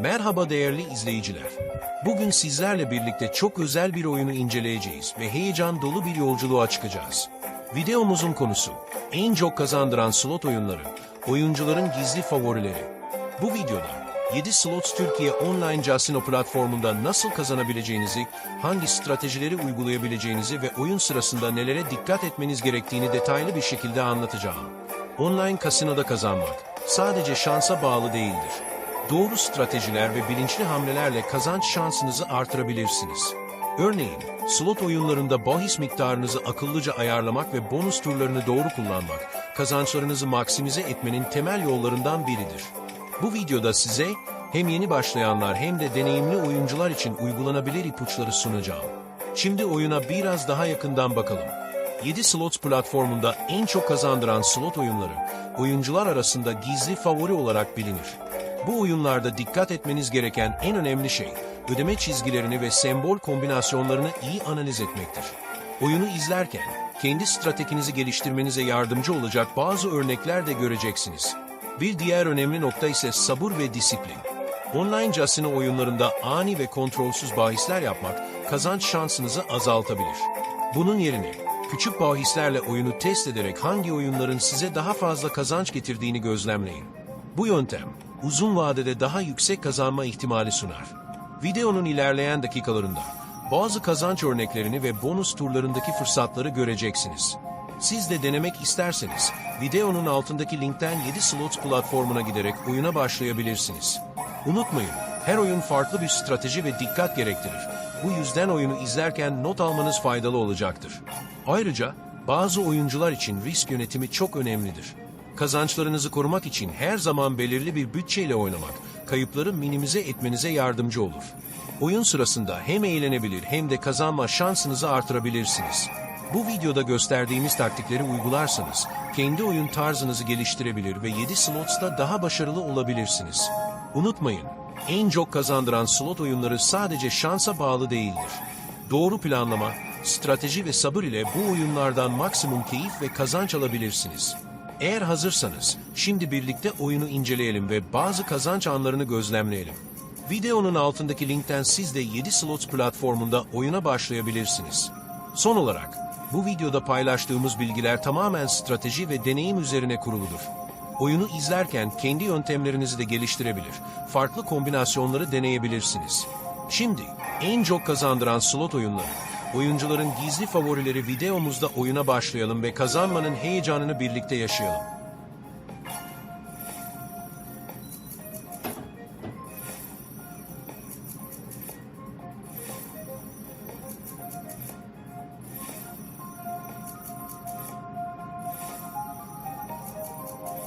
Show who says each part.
Speaker 1: Merhaba değerli izleyiciler. Bugün sizlerle birlikte çok özel bir oyunu inceleyeceğiz ve heyecan dolu bir yolculuğa çıkacağız. Videomuzun konusu, en çok kazandıran slot oyunları, oyuncuların gizli favorileri. Bu videoda 7 Slots Türkiye online casino platformunda nasıl kazanabileceğinizi, hangi stratejileri uygulayabileceğinizi ve oyun sırasında nelere dikkat etmeniz gerektiğini detaylı bir şekilde anlatacağım. Online kasinoda kazanmak sadece şansa bağlı değildir. Doğru stratejiler ve bilinçli hamlelerle kazanç şansınızı artırabilirsiniz. Örneğin, slot oyunlarında bahis miktarınızı akıllıca ayarlamak ve bonus turlarını doğru kullanmak, kazançlarınızı maksimize etmenin temel yollarından biridir. Bu videoda size hem yeni başlayanlar hem de deneyimli oyuncular için uygulanabilir ipuçları sunacağım. Şimdi oyuna biraz daha yakından bakalım. 7 Slots platformunda en çok kazandıran slot oyunları, oyuncular arasında gizli favori olarak bilinir. Bu oyunlarda dikkat etmeniz gereken en önemli şey, ödeme çizgilerini ve sembol kombinasyonlarını iyi analiz etmektir. Oyunu izlerken, kendi stratejinizi geliştirmenize yardımcı olacak bazı örnekler de göreceksiniz. Bir diğer önemli nokta ise sabır ve disiplin. Online casino oyunlarında ani ve kontrolsüz bahisler yapmak kazanç şansınızı azaltabilir. Bunun yerine küçük bahislerle oyunu test ederek hangi oyunların size daha fazla kazanç getirdiğini gözlemleyin. Bu yöntem uzun vadede daha yüksek kazanma ihtimali sunar. Videonun ilerleyen dakikalarında bazı kazanç örneklerini ve bonus turlarındaki fırsatları göreceksiniz. Siz de denemek isterseniz videonun altındaki linkten 7 Slots platformuna giderek oyuna başlayabilirsiniz. Unutmayın, her oyun farklı bir strateji ve dikkat gerektirir. Bu yüzden oyunu izlerken not almanız faydalı olacaktır. Ayrıca bazı oyuncular için risk yönetimi çok önemlidir. Kazançlarınızı korumak için her zaman belirli bir bütçeyle oynamak, kayıpları minimize etmenize yardımcı olur. Oyun sırasında hem eğlenebilir hem de kazanma şansınızı artırabilirsiniz. Bu videoda gösterdiğimiz taktikleri uygularsanız, kendi oyun tarzınızı geliştirebilir ve 7 slots'ta daha başarılı olabilirsiniz. Unutmayın, en çok kazandıran slot oyunları sadece şansa bağlı değildir. Doğru planlama, strateji ve sabır ile bu oyunlardan maksimum keyif ve kazanç alabilirsiniz. Eğer hazırsanız, şimdi birlikte oyunu inceleyelim ve bazı kazanç anlarını gözlemleyelim. Videonun altındaki linkten siz de 7 Slots platformunda oyuna başlayabilirsiniz. Son olarak, bu videoda paylaştığımız bilgiler tamamen strateji ve deneyim üzerine kuruludur. Oyunu izlerken kendi yöntemlerinizi de geliştirebilir, farklı kombinasyonları deneyebilirsiniz. Şimdi en çok kazandıran slot oyunları, oyuncuların gizli favorileri videomuzda oyuna başlayalım ve kazanmanın heyecanını birlikte yaşayalım.